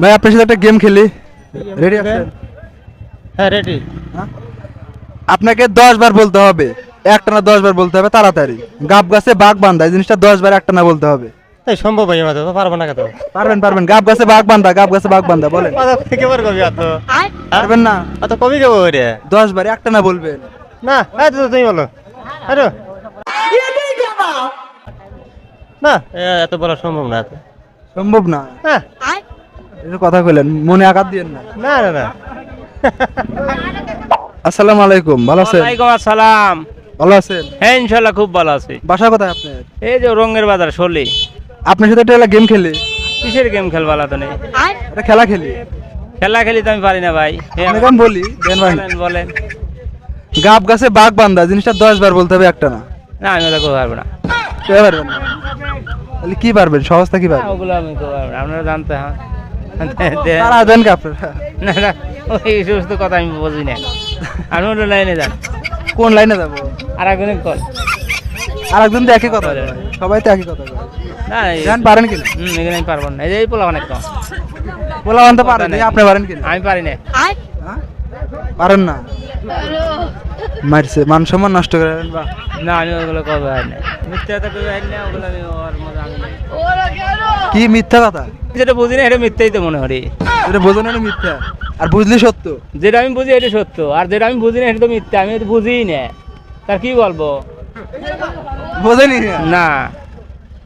ভাই আপনার সাথে একটা গেম খেলি। রেডি আছেন? হ্যাঁ রেডি আপনাকে দশ বার বলতে হবে। একটা না দশ বার বলতে হবে তাড়াতাড়ি। গাব গাছে বাঘ বান্ধা এই জিনিসটা দশ বার একটা না বলতে হবে। এই সম্ভব হয় না তো পারব না কত পারবেন পারবেন। গাব গাছে বাঘ বান্ধা গাব গাছে বাঘ বান্ধা বলেন। কত থেকে বার কবি অত পারবেন না। অত কবি কেবো রে? দশ বার একটা না বলবেন। না এই তো তুমি বলো। আরে। না এ, এত বলা সম্ভব না। সম্ভব না। হ্যাঁ এটা কথা কইলেন মনে আঘাত দিয়েন না? না না না। আসসালামু আলাইকুম ভালো আছেন? ওয়ালাইকুম আসসালাম। ভালো আছেন? হ্যাঁ ইনশাল্লাহ খুব ভালো আছি। বাসা কোথায় আপনার? এই যে রঙের বাজার শলি আপনার সাথে একটা গেম খেলি। কিসের গেম খেলবালা তো নেই একটা খেলা খেলি। খেলা খেলি তো আমি পারি না ভাই। এ, আমি বলি দেন ভাই বলেন বলেন। গাব গাছে বাঘ বান্ধা জিনিসটা দশ বার বলতে হবে একটা না। না আমি ওটা করতে পারব না। কে পারবেন না? তাহলে কি পারবেন? সহজটা কি পারবেন? ওগুলো আমি করতে পারব আপনারা জানতে হ্যাঁ। তারা দেন কে আপনারা না না ওই সমস্ত কথা আমি বুঝি না। আমি ওটা লাইনে যান। কোন লাইনে যাব? আর একজনে কল। আর একজন তো একই কথা বলে। সবাই তো একই কথা বলে। না এই- জান পারেন কিনা? হুম, এখানে আমি পারব না। এই পোলা অনেক কম বলা আনতে পারেন এই আপনি পারেন কিনা? আমি পারি না। হ্যাঁ? পারেন না? মারছে মান সম্মান নষ্ট করে বাহ না আমি ওগুলো না। মিথ্যা কথা না ওগুলো আমি ওর মজা আমি নাই। কি মিথ্যা কথা? যেটা বুঝি না এটা মিথ্যাই তো মনে করি এটা বোঝো না মিথ্যা। আর বুঝলি সত্য? যেটা আমি বুঝি এটা সত্য। আর যেটা আমি বুঝি না এটা তো মিথ্যা। আমি তো বুঝিই না। তার কি বলব? বোঝেনি? না।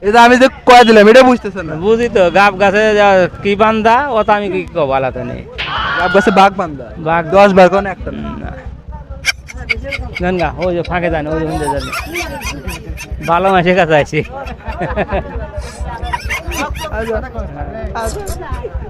এটা আমি যে কয়ে দিলাম এটা বুঝতেছেন না। বুঝি তো গাব গাছে যা কি বান্ধা ও তো আমি কি কব আলাদা নেই। গাব গাছে বাঘ বান্ধা বাঘ। দশ বার কোন একটা না। জান গা ওই যে ফাঁকে যান ওই যে হুন্দে ভালো মাসের কাছে আছি আচ্ছা।